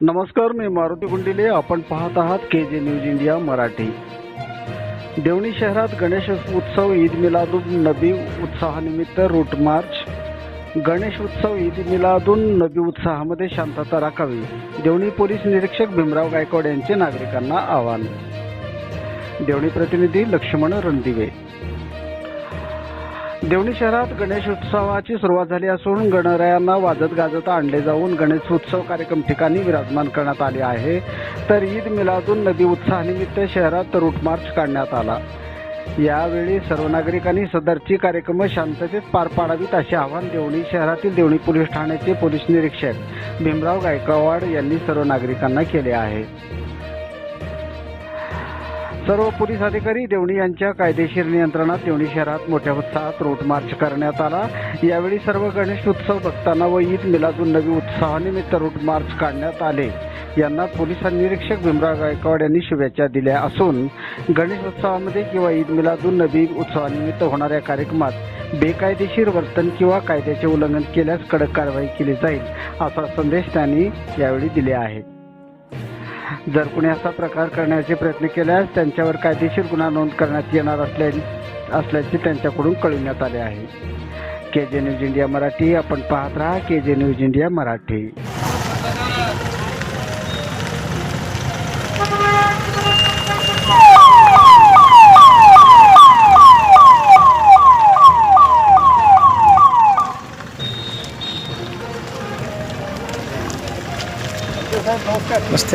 नमस्कार मी मारुती गुंडिले आपण पाहत आहात के J news India Marathi. Deoni शहरात गणेश उत्सव ईद मिलादुन नबी उत्साहानिमित्त रूट मार्च गणेश उत्सव ईद मिलादुन नबी उत्साहामध्ये शांतता राखावी. देवणी पोलीस निरीक्षक भीमराव गायकवाड यांचे नागरिकांना आवाहन. देवणी प्रतिनिधी लक्ष्मण रणदिवे. देवणी शहरात गणेश उत्सवाची सुरुवात झाली असून गणरायांना वाजत गाजत आणले जाऊन गणेश उत्सव कार्यक्रम ठिकाणी विराजमान करण्यात आले आहे. तर ईद मिलादून नदी उत्साहानिमित्त शहरात रूट मार्च काढण्यात आला. यावेळी सर्व नागरिकांनी सदरची कार्यक्रम शांततेत पार पाडावीत असे आवाहन देवणी शहरातील देवणी पोलीस ठाण्याचे पोलीस निरीक्षक भीमराव गायकवाड यांनी सर्व नागरिकांना केले आहे. सर्व पोलीस अधिकारी देवणी यांच्या कायदेशीर नियंत्रणात देवणी शहरात मोठ्या उत्साहात रोड मार्च करण्यात आला. यावेळी सर्व गणेश उत्सव भक्तांना व ईद मिलादून नवी उत्साहानिमित्त रूट मार्च काढण्यात आले. यांना पोलीस निरीक्षक भीमराव गायकवाड यांनी शुभेच्छा दिल्या असून गणेश उत्सवामध्ये किंवा ईद मिलादून नबी उत्सवानिमित्त होणाऱ्या कार्यक्रमात बेकायदेशीर वर्तन किंवा कायद्याचे उल्लंघन केल्यास कडक कारवाई केली जाईल असा संदेश त्यांनी यावेळी दिले आहे जर कुणी असा प्रकार करण्याचे प्रयत्न केल्यास त्यांच्यावर कायदेशीर गुन्हा नोंद करण्यात येणार असल्या असल्याचे त्यांच्याकडून कळविण्यात आले आहे. के जे न्यूज इंडिया मराठी आपण पाहत राहा K J news India Marathi. मस्त